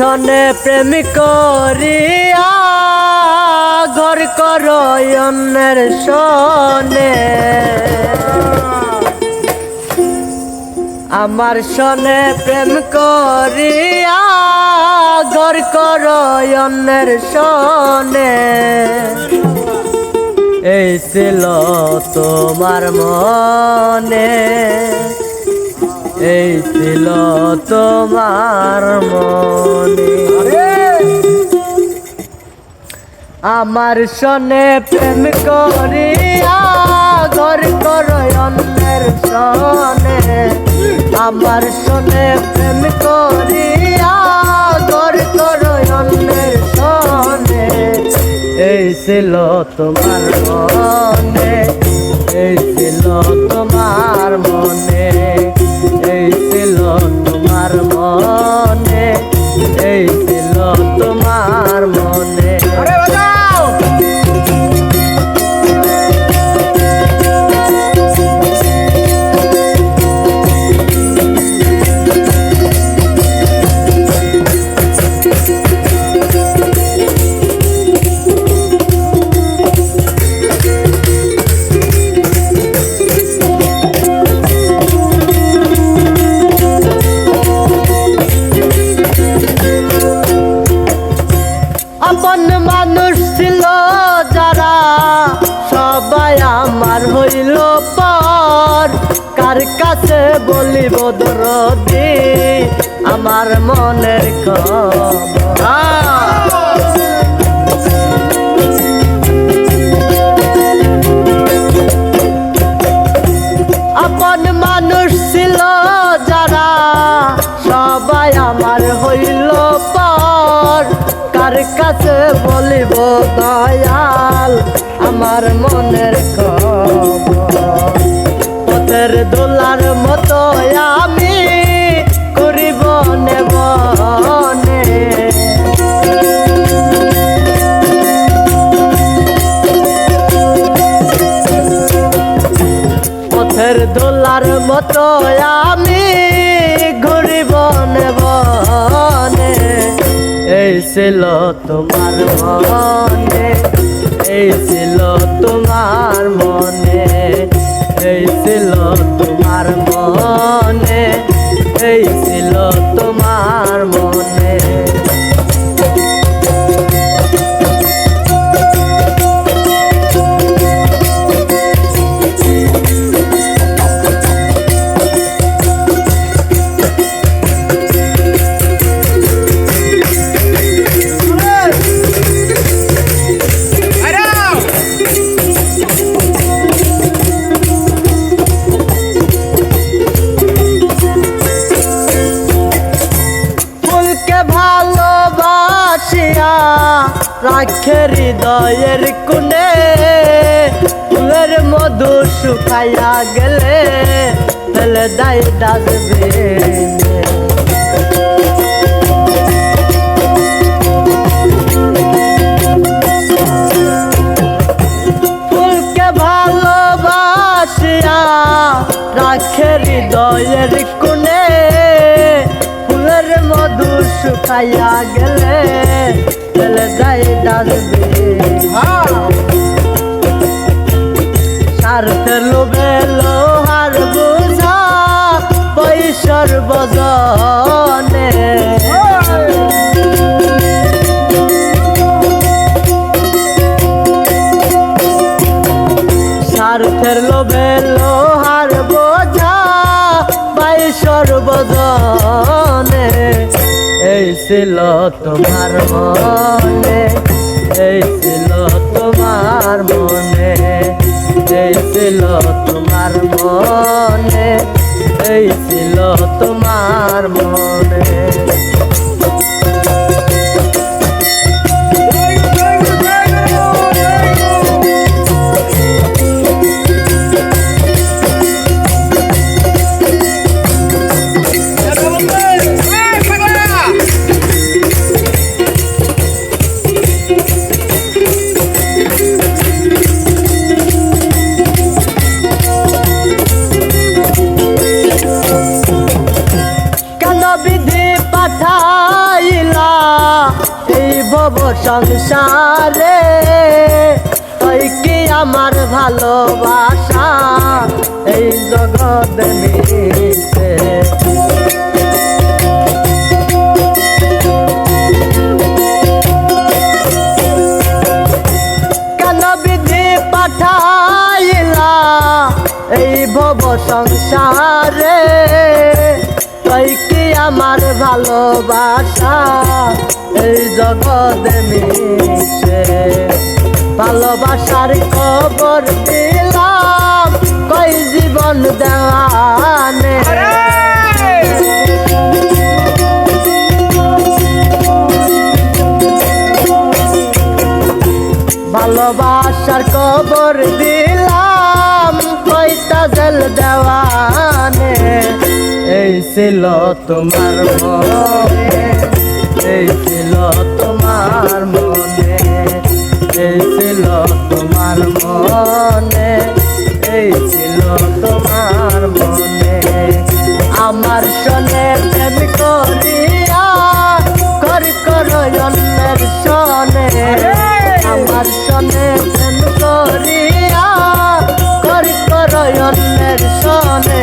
সনে প্রেম করিয়া ঘর কর অন্যের সনে আমার সনে প্রেম করিয়া ঘর কর অন্যের সনে এই ছিল তোমার মনে। এই ছিল তোমার মনে। আমার সনে প্রেম করিয়া ঘর কর অন্যের সনে। আমার সনে প্রেম করিয়া ঘর কর অন্যের সনে। এই ছিল তোমার মনে। কার কাছে বলিব দরদি আমার মনের কার কাছে বলিব দয়াল মতো আমি ঘুরিব নেবনে এই ছিল তোমার মনে এই ছিল তোমার মনে এই ছিল রাখে হৃদয়ের কোণে। ফুলের মধু শুকাইয়া গেলে ফেলে ফুলকে ভালোবাসিয়া রাখে হৃদয়ের কোণে। ফুলের মধু শুকাইয়া গেলে ফেলে যাই ডাকবে স্বার্থে লোভে লোহার বোঝা পৈশর বজনে। স্বার্থের লোভে তোমার মনে এই তোমার মনে এই তোমার মনে এই তোমার মনে। কেন বিধি পাঠাই সংসারে। তুই কি আমার ভালোবাসা? এই জগৎ পাঠাইলা এই ভব সংসারে? তুই কি আমার ভালোবাসা, এই জগৎ মিশে। ভালোবাসার খবর দিলাম কই জীবন দেওয়ানে? ভালোবাসার খবর দিলাম কইতা জল দেওয়ানে এই ছিল তোমার মনে এই তোমার মনে এই তোমার মনে এই তোমার মনে। আমার সনে প্রেম করিয়া, কর কর অন্যের সনে আমার সনে প্রেম করিয়া, কর কর অন্যের সনে